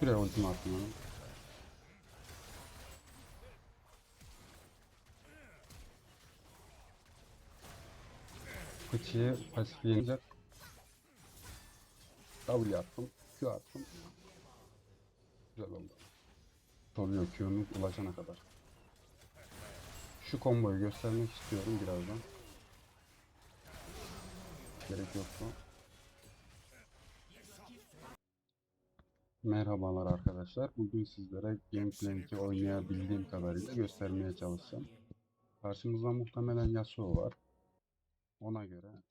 Şuraya ultimi attım onu. Fıçıyı pasif yenecek. W attım. Q attım. Güzel oldu. Oluyor Q'nun ulaşana kadar. Şu komboyu göstermek istiyorum birazdan. Gerek yoktu. Merhabalar arkadaşlar. Bugün sizlere Gameplay'i oynayabildiğim kadarıyla göstermeye çalışacağım. Karşımızda muhtemelen Yasuo var. Ona göre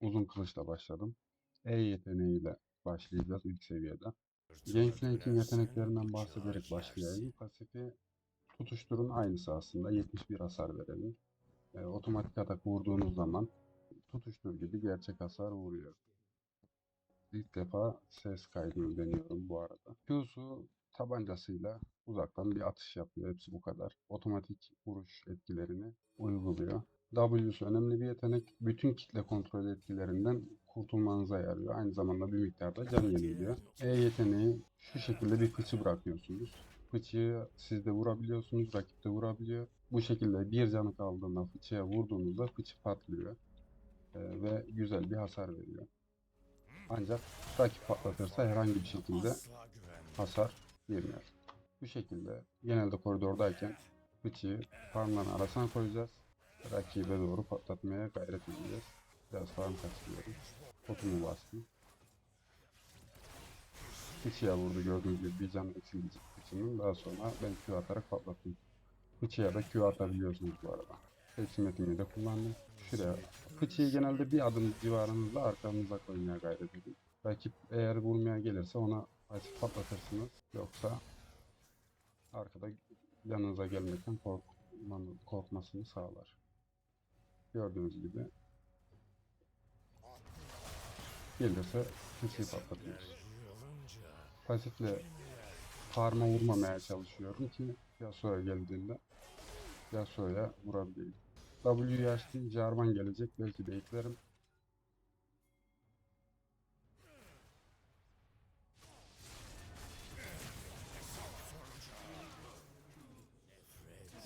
uzun kılıçla başladım. E yeteneğiyle başlayacağız ilk seviyede. Gangplank'in yeteneklerinden bahsederek başlayayım. Pasifi tutuşturun aynısı aslında. 71 hasar verelim. E, otomatik atak vurduğunuz zaman tutuştur gibi gerçek hasar vuruyor. İlk defa ses kaydını deniyorum bu arada. Q'su tabancasıyla uzaktan bir atış yapıyor. Hepsi bu kadar. Otomatik vuruş etkilerini uyguluyor. W'su önemli bir yetenek. Bütün kitle kontrol etkilerinden kurtulmanıza yarıyor. Aynı zamanda bir miktarda can yeniliyor. E yeteneği şu şekilde bir fıçı bırakıyorsunuz. Fıçıyı siz de vurabiliyorsunuz, rakip de vurabiliyor. Bu şekilde bir canı kaldığında fıçıya vurduğunuzda fıçı patlıyor. Ee, ve güzel bir hasar veriyor. Ancak rakip patlatırsa herhangi bir şekilde hasar vermiyor. Bu şekilde genelde koridordayken fıçıyı farmların arasına koyacağız. Rakibe doğru patlatmaya gayret edeceğiz. Biraz farm kaçırıyorum. Topumu bastım. Fıçıya vurdu gördüğünüz gibi bir can eksilecek fıçının. Daha sonra ben Q atarak patlattım. Fıçıya da Q atabiliyorsunuz bu arada. Eksimetimi de kullandım. Şuraya. Fıçıyı genelde bir adım civarınızda arkanıza koymaya gayret edin. Rakip eğer vurmaya gelirse ona pasif patlatırsınız. Yoksa arkada yanınıza gelmekten korkmanı, korkmasını sağlar. Gördüğünüz gibi gelirse fıçıyı patlatıyoruz. Pasifle parma vurmamaya çalışıyorum ki Yasuo'ya geldiğinde Yasuo'ya vurabileyim. W açtım. Jarvan gelecek. Belki de eklerim.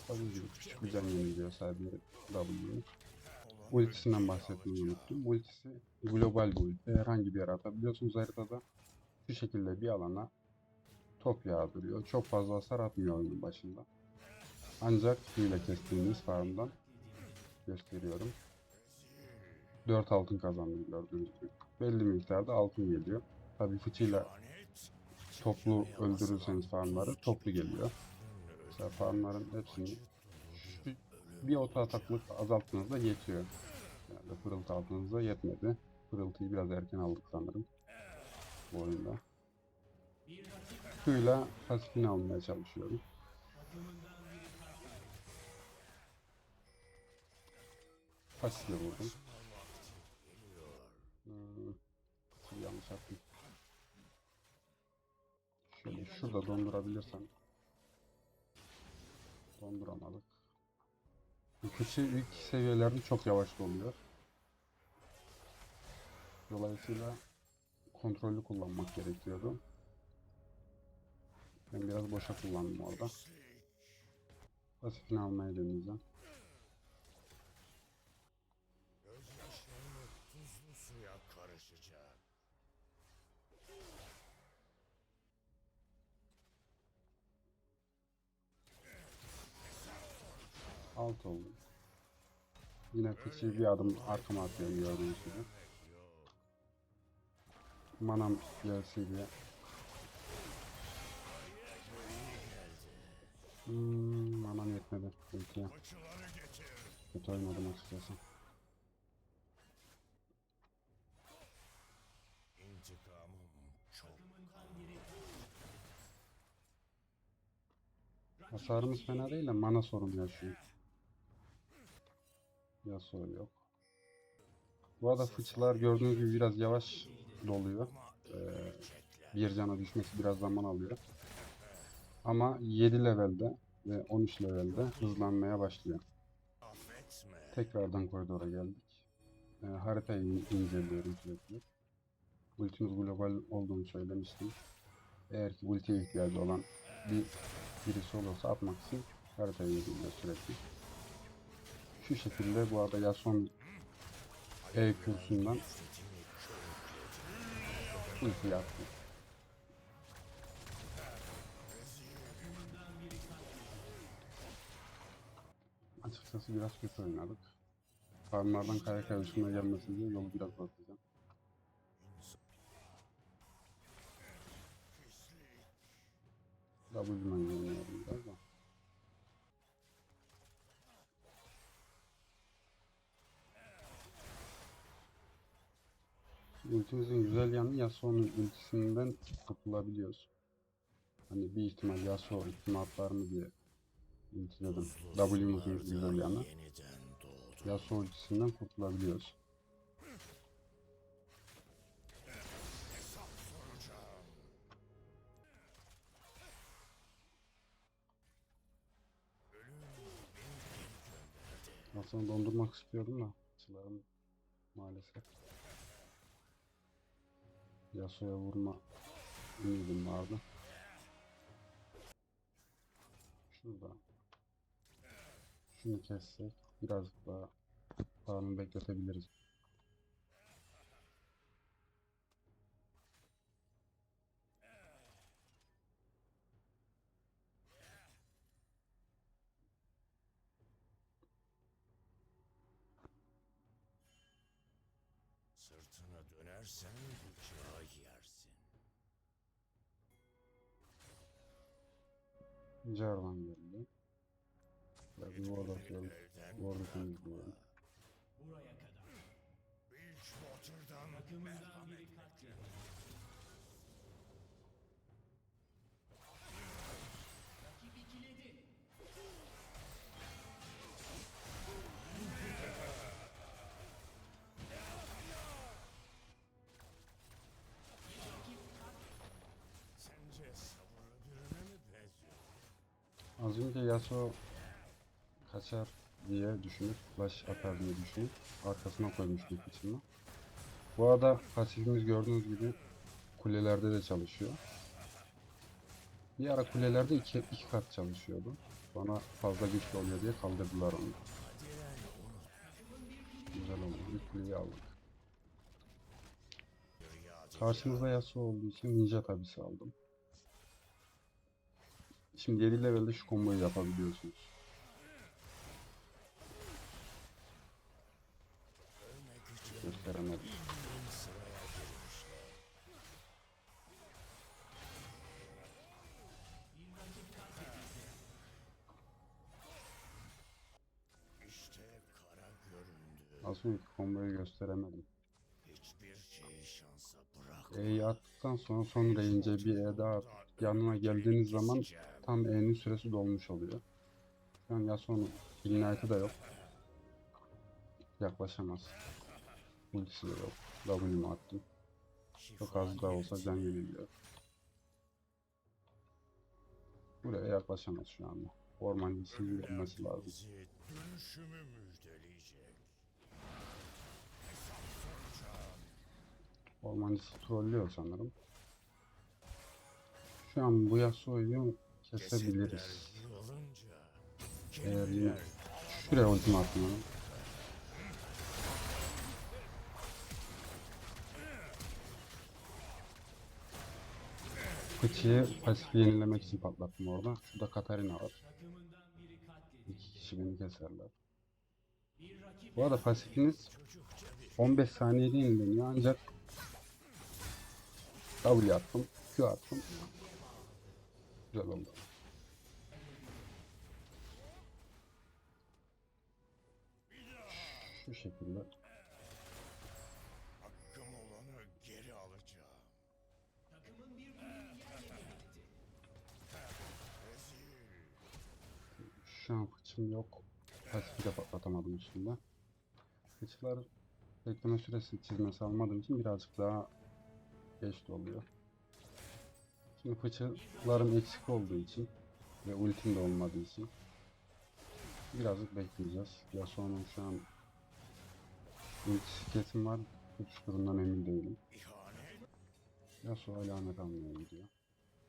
Tabii küçük can yeniliyor sadece W'nin. Ultisinden bahsetmeyi unuttum. Ultisi global bir ulti. Herhangi bir yere atabiliyorsunuz haritada. Şu şekilde bir alana top yağdırıyor. Çok fazla hasar atmıyor oyunun başında. Ancak hile kestiğimiz farmdan gösteriyorum. 4 altın kazandım gördüğünüz gibi. Belli miktarda altın geliyor. Tabi fıçıyla toplu öldürürseniz farmları toplu geliyor. Mesela farmların hepsini bir oto ataklık azalttığınızda yetiyor. Yani pırıltı aldığınızda yetmedi. Pırıltıyı biraz erken aldık sanırım. Bu oyunda. Suyla pasifini almaya çalışıyorum. Pasifle vurdum. Hmm, yanlış attım. Şöyle şurada dondurabilirsem. Donduramadık. Bu kişi ilk seviyelerde çok yavaş doluyor. Dolayısıyla kontrollü kullanmak gerekiyordu. Ben biraz boşa kullandım orada. Pasifini almaya deneyeceğim. Alt oldu. Yine fıçıyı bir adım arkama atıyorum gördüğünüz gibi. Manam gelsin diye. Hmm, manam yetmedi. Fıçıları getir. Kötü oynadım açıkçası. Hasarımız fena değil de mana sorunu yaşıyor. Yasuo yok. Bu arada fıçılar gördüğünüz gibi biraz yavaş doluyor. Ee, bir cana düşmesi biraz zaman alıyor. Ama 7 levelde ve 13 levelde hızlanmaya başlıyor. Tekrardan koridora geldik. Ee, haritayı in- inceliyorum sürekli. Ultimiz global olduğunu söylemiştim. Eğer ki ultiye ihtiyacı olan bir birisi olursa atmak için haritayı yediğinde sürekli. Şu şekilde bu arada Yasuo'nun E kürsünden ulti attı. Açıkçası biraz kötü oynadık. Farmlardan kaya üstüne gelmesin diye yolu biraz uzatacağım. W'den Yasuo'nun ultisinden kurtulabiliyoruz. Hani bir ihtimal Yasuo ihtimal atlar mı diye ultiledim. W'muzun. Yeniden doğdu. Yasuo ultisinden kurtulabiliyoruz. Aslında dondurmak istiyordum da açılarım maalesef. Yasuo'ya vurma ümidim vardı. Şurada. Şunu kessek birazcık daha farmı bekletebiliriz. Sırtına dönersen bıçağı yersin. Jarvan geldi. Ya bir ward atıyorum. Elden Ward'u temizliyorum. Bridgewater'dan merhamet bekliyorum. Az önce Yasuo kaçar diye düşünüp flash atar diye düşünüp arkasına koymuştum içime. Bu arada pasifimiz gördüğünüz gibi kulelerde de çalışıyor. Bir ara kulelerde iki, iki kat çalışıyordu. Sonra fazla güçlü oluyor diye kaldırdılar onu. Güzel oldu. İlk kuleyi aldık. Karşımızda Yasuo olduğu için Ninja tabisi aldım. Şimdi 7 levelde şu komboyu yapabiliyorsunuz. Gösteremedim. Az önceki komboyu gösteremedim. E'yi attıktan sonra son range'e bir E daha yanına geldiğiniz zaman tam E'nin süresi dolmuş oluyor. Şu an Yasuo'nun Ignite'ı da yok. Yaklaşamaz. Ultisi de yok. W'mu attım. Çok az daha olsa can yeniliyor. Buraya yaklaşamaz şu anda. Orman iyisinin girmesi lazım. Dönüşümü. Ormancısı trollüyor sanırım. Şu an bu Yasuo'yu kesebiliriz. Eğer yine şuraya ultimi atmıyorum. Fıçıyı pasif yenilemek için patlattım orada. Şurada Katarina var. İki kişi beni keserler. Bu arada pasifiniz 15 saniyede yenileniyor ancak W attım, Q attım. Güzel oldu. Şu şekilde hakkım olanı geri alacağım. Rezil. Şu an fıçım yok. Pasifi de patlatamadım üstünde. Fıçılar bekleme süresi çizmesi almadığım için birazcık daha geç doluyor. Şimdi fıçılarım eksik olduğu için ve ultim de olmadığı için birazcık bekleyeceğiz. Yasuo'nun şu an ultisi kesin var. Hiç durumdan emin değilim. İhanet. Yasuo lanet almaya gidiyor.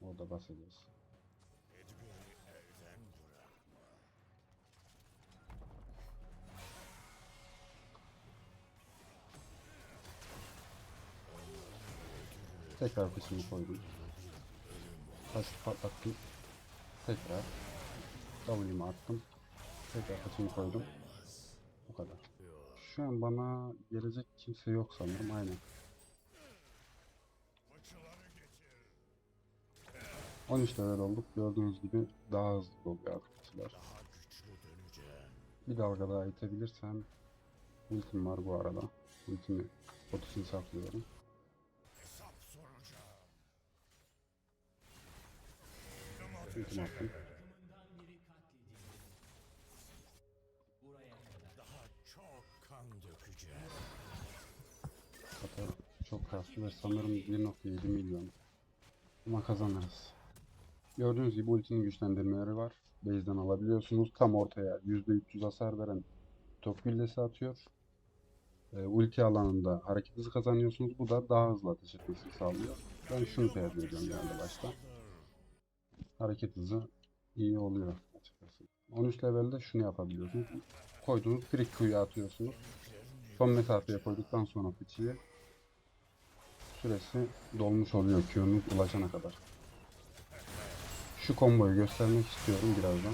Orada basacağız. Tekrar kısmını koydum. Pasif patlattım. Tekrar. W'mu attım. Tekrar kısmını koydum. Bu kadar. Şu an bana gelecek kimse yok sanırım. Aynen. Fıçıları getir. 13 level olduk. Gördüğünüz gibi daha hızlı oluyor arkadaşlar. Bir dalga daha itebilirsem ultim var bu arada. Ultimi bot için saklıyorum. Ultimi attım. Daha çok kastı ve sanırım 1.7 milyon. Ama kazanırız. Gördüğünüz gibi ultinin güçlendirmeleri var. Base'den alabiliyorsunuz. Tam ortaya %300 hasar veren top güllesi atıyor. Ee, ulti alanında hareket hızı kazanıyorsunuz. Bu da daha hızlı ateş etmesini sağlıyor. Ben şunu tercih ediyorum yani başta. Hareket hızı iyi oluyor açıkçası. 13 levelde şunu yapabiliyorsunuz. Koyduğunuz direkt Q'ya atıyorsunuz. Son mesafeye koyduktan sonra fıçıyı süresi dolmuş oluyor Q'nuz ulaşana kadar. Şu komboyu göstermek istiyorum birazdan.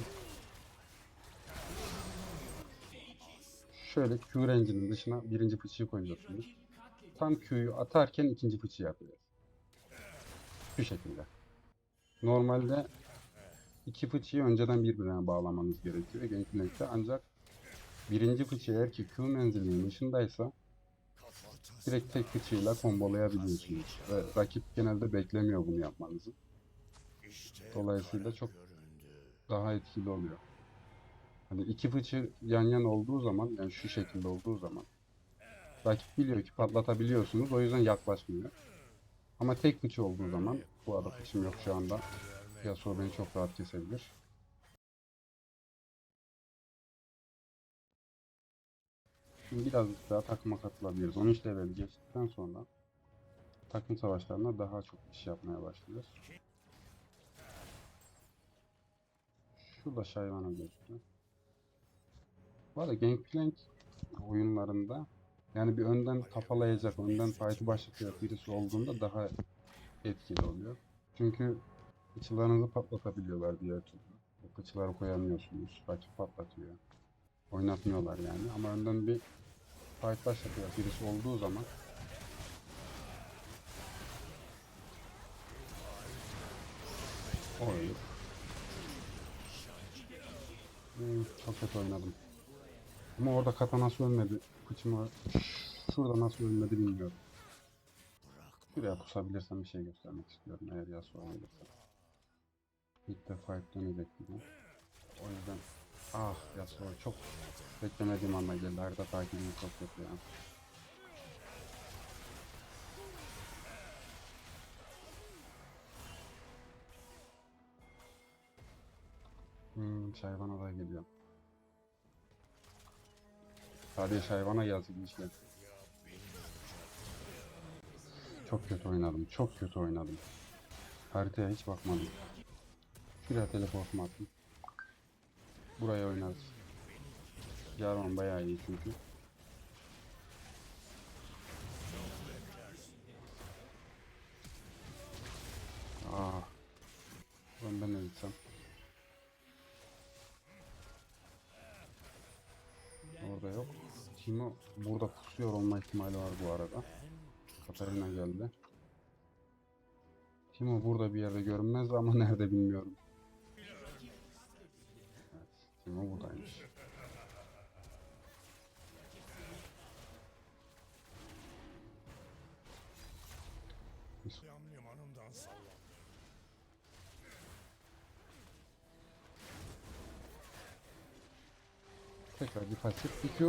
Şöyle Q range'inin dışına birinci fıçıyı koyuyorsunuz. Tam Q'yu atarken ikinci fıçı yapıyoruz. Şu şekilde. Normalde iki fıçıyı önceden birbirine bağlamanız gerekiyor Gameplank'te ancak birinci fıçı eğer ki Q menzilinin dışındaysa direkt tek fıçıyla kombolayabiliyorsunuz. Ve rakip genelde beklemiyor bunu yapmanızı. Dolayısıyla çok daha etkili oluyor. Hani iki fıçı yan yana olduğu zaman yani şu şekilde olduğu zaman rakip biliyor ki patlatabiliyorsunuz o yüzden yaklaşmıyor. Ama tek fıçı olduğu zaman bu arada fıçım yok şu anda. Yasuo beni çok rahat kesebilir. Şimdi birazcık daha takıma katılabiliriz. 13 level geçtikten sonra takım savaşlarına daha çok iş yapmaya başlıyoruz. Şurada Shyvana gözüküyor. Bu arada Gangplank oyunlarında yani bir önden kafalayacak, önden fight'ı başlatacak birisi olduğunda daha etkili oluyor. Çünkü fıçılarınızı patlatabiliyorlar diğer türlü. O fıçıları koyamıyorsunuz. Rakip patlatıyor. Oynatmıyorlar yani. Ama önden bir fight başlatacak birisi olduğu zaman o ölür. Hmm, çok kötü oynadım. Ama orada kata nasıl ölmedi? Kıçıma şurada nasıl ölmedi bilmiyorum. Şuraya pusabilirsem bir şey göstermek istiyorum eğer Yasuo gelirse. İlk defa fight dönecek gibi. O yüzden ah Yasuo çok beklemediğim anda geldi. Harita takibim çok kötü ya. Hmm, Şayvana da geliyor. Sadece Şayvana gelsin işte. Çok kötü oynadım. Çok kötü oynadım. Haritaya hiç bakmadım. Şuraya teleportumu attım. Buraya oynarız. Jarvan bayağı iyi çünkü. Aa. Ben ben gitsem. Orada yok. Timo burada pusuyor olma ihtimali var bu arada. Katarina geldi. Timo burada bir yerde görünmez ama nerede bilmiyorum. Evet, Timo buradaymış. Tekrar bir pasif. 2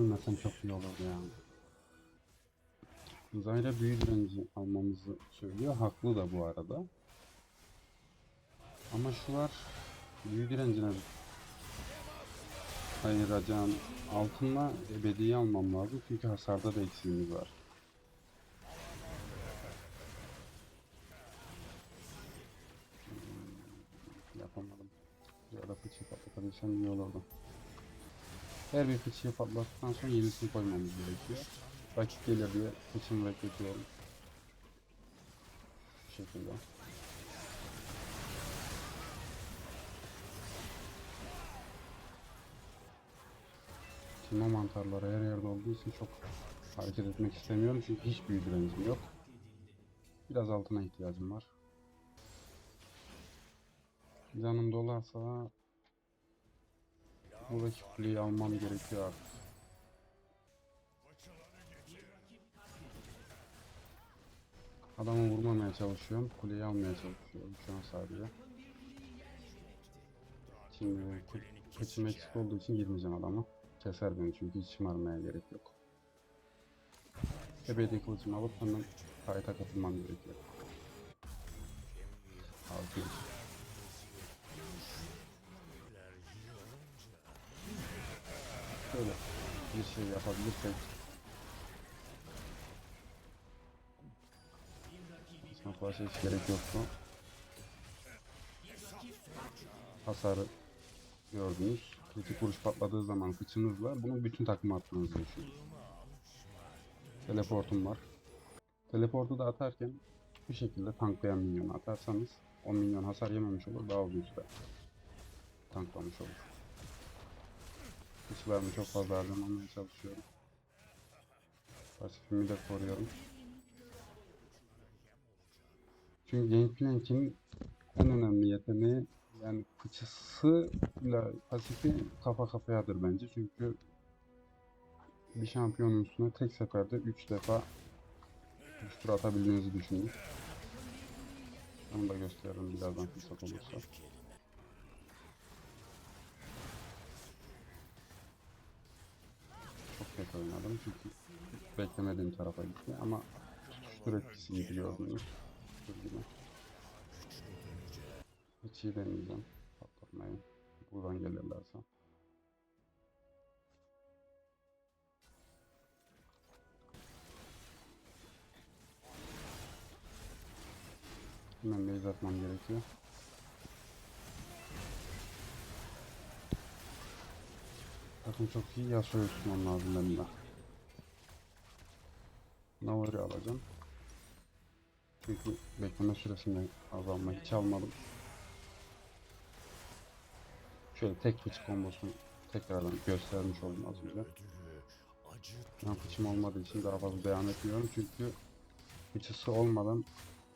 Ölmesem çok iyi olurdu yani. Zyra büyü direnci almamızı söylüyor. Haklı da bu arada. Ama şular büyü direncine ayıracağım altınla ebediyi almam lazım. Çünkü hasarda da eksiğimiz var. Hmm, Yapamadım. Ya da fıçıyı patlatabilsem iyi olurdu. Her bir fıçıyı patlattıktan sonra yenisini koymamız gerekiyor. Rakip gelir diye fıçımı bekletiyorum. Bu şekilde. Timo mantarları her yerde olduğu için çok hareket etmek istemiyorum çünkü hiç büyü yok. Biraz altına ihtiyacım var. Canım dolarsa buradaki kuleyi almam gerekiyor. Adamı vurmamaya çalışıyorum. Kuleyi almaya çalışıyorum şu an sadece. Şimdi kı- kıçım eksik olduğu için girmeyeceğim adama. Keser beni çünkü hiç şımarmaya gerek yok. Ebedi kılıcımı alıp hemen fight'a katılmam gerekiyor. Altı. Şöyle bir şey yapabilirsek flash'a hiç gerek yoktu. Hasarı gördünüz. Kritik vuruş patladığı zaman fıçınızla bunu bütün takıma atmanızı düşünün. Teleportum var. Teleportu da atarken bu şekilde tanklayan minyonu atarsanız 10 milyon hasar yememiş olur daha uzun süre tanklamış olur. Fıçılarımı çok fazla harcamamaya çalışıyorum. Pasifimi de koruyorum. Çünkü Gangplank'in en önemli yeteneği yani fıçısıyla pasifi kafa kafayadır bence. Çünkü bir şampiyonun üstüne tek seferde 3 defa 3 tur atabildiğinizi düşünün. Onu da gösteririm birazdan fırsat olursa. Çok kötü oynadım çünkü beklemediğim tarafa gitti ama tutuştur etkisi gibi gördünüz. Dur gibi. Hiç iyi deneyeceğim patlatmayı. Buradan gelirlerse. Hemen base atmam gerekiyor. Takım çok iyi Yasuo'yu tutmam lazım benim de. Navari alacağım. Çünkü bekleme süresinde azalma hiç almadım. Şöyle tek fıç kombosunu tekrardan göstermiş oldum az önce. Ben fıçım olmadığı için daha fazla devam etmiyorum çünkü fıçısı olmadan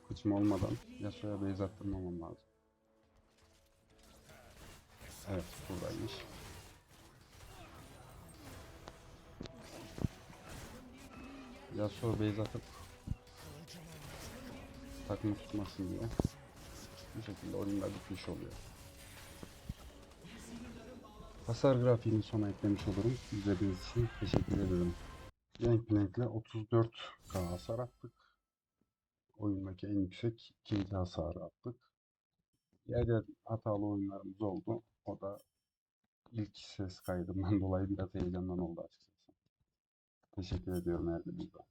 fıçım olmadan Yasuo'ya base attırmamam lazım. Evet buradaymış. Yasuo base atıp takımı tutmasın diye bu şekilde oyunlar bitmiş oluyor. Hasar grafiğini sona eklemiş olurum. İzlediğiniz için teşekkür ederim. Gangplank'le 34k hasar attık. Oyundaki en yüksek ikinci hasarı attık. Yer hatalı oyunlarımız oldu. O da ilk ses kaydımdan dolayı biraz heyecandan oldu açıkçası. Teşekkür ediyorum birinize.